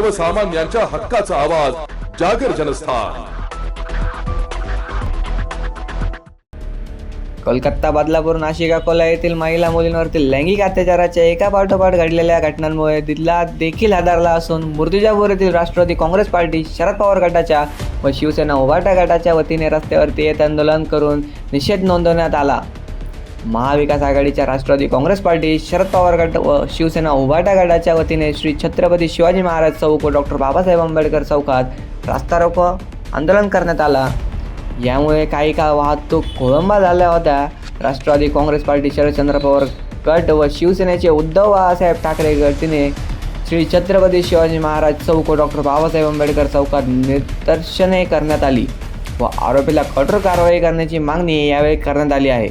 सर्वसामान्यांच्या हक्काचा आवाज जागर जनस्थान. कोलकाता बदलापूर नाशिक अकोला येथील महिला मुलींवरती लैंगिक अत्याचाराच्या एका पाठोपाठ घडलेल्या घटनांमुळे तिथला देखील हादरला असून मूर्तिजापूर येथील राष्ट्रवादी काँग्रेस पार्टी शरद पवार गटाच्या व शिवसेना उभाटा गटाच्या वतीने रस्त्यावरती येत आंदोलन करून निषेध नोंदवण्यात आला. महाविकास आघाडीच्या राष्ट्रवादी काँग्रेस पार्टी शरद पवार गट व शिवसेना उभाटा गटाच्या वतीने श्री छत्रपती शिवाजी महाराज चौक व डॉक्टर बाबासाहेब आंबेडकर चौकात रास्ता रोको आंदोलन करण्यात आला. यामुळे काही काळ वाहतूक खोळंबा झाल्या होत्या. राष्ट्रवादी काँग्रेस पार्टी शरदचंद्र पवार गट व शिवसेनेचे उद्धव बाळासाहेब ठाकरे गटीने श्री छत्रपती शिवाजी महाराज चौक व डॉक्टर बाबासाहेब आंबेडकर चौकात निदर्शने करण्यात आली व आरोपीला कठोर कारवाई करण्याची मागणी यावेळी करण्यात आली आहे.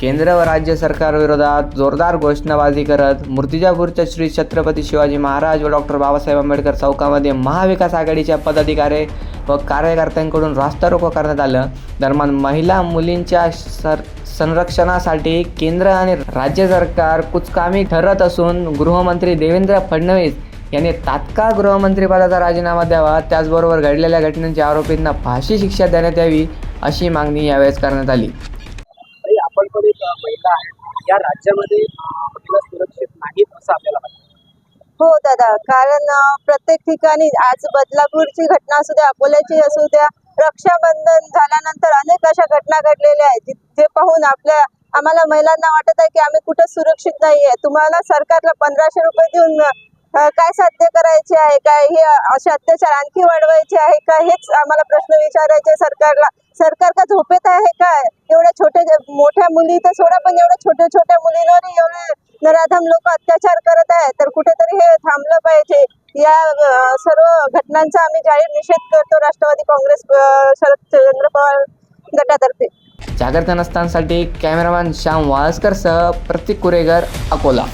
केंद्र व राज्य सरकारविरोधात जोरदार घोषणाबाजी करत मूर्तिजापूरच्या श्री छत्रपती शिवाजी महाराज व डॉक्टर बाबासाहेब आंबेडकर चौकामध्ये महाविकास आघाडीच्या पदाधिकारी व कार्यकर्त्यांकडून रास्ता रोको करण्यात आलं. दरम्यान महिला मुलींच्या सर संरक्षणासाठी केंद्र आणि राज्य सरकार कुचकामी ठरत असून गृहमंत्री देवेंद्र फडणवीस यांनी तात्काळ गृहमंत्रीपदाचा राजीनामा द्यावा त्याचबरोबर घडलेल्या घटनांच्या आरोपींना फाशी शिक्षा देण्यात यावी अशी मागणी यावेळेस करण्यात आली. महिला आहेत. या राज्यामध्ये महिला सुरक्षित नाहीत असं आपल्याला वाटतं. हो दादा. कारण प्रत्येक ठिकाणी आज बदलापूरची घटना असू द्या अकोल्याची असू द्या रक्षाबंधन झाल्यानंतर अनेक अशा घटना घडलेल्या आहेत. जे- पाहून आपल्या आम्हाला महिलांना वाटत आहे की आम्ही कुठं सुरक्षित नाही आहे. तुम्हाला सरकारला पंधराशे रुपये देऊन काय साध्य करायचे आहे? काय हे असे अत्याचार आणखी वाढवायचे आहे का? हेच आम्हाला प्रश्न विचारायचे सरकारला. सरकार का झोपेत आहे काय? एवढ्या छोट्या मोठ्या मुली तर सोडा पण एवढ्या छोट्या छोट्या मुलींवर एवढे नराधम लोक अत्याचार करत आहे तर कुठेतरी हे थांबलं पाहिजे. या सर्व घटनांचा आम्ही जाहीर निषेध करतो राष्ट्रवादी काँग्रेस शरद चंद्र पवार गटातर्फे. जागरण स्थानसाठी कॅमेरामॅन श्याम वाळस्करसह प्रतीक कुरेगर अकोला.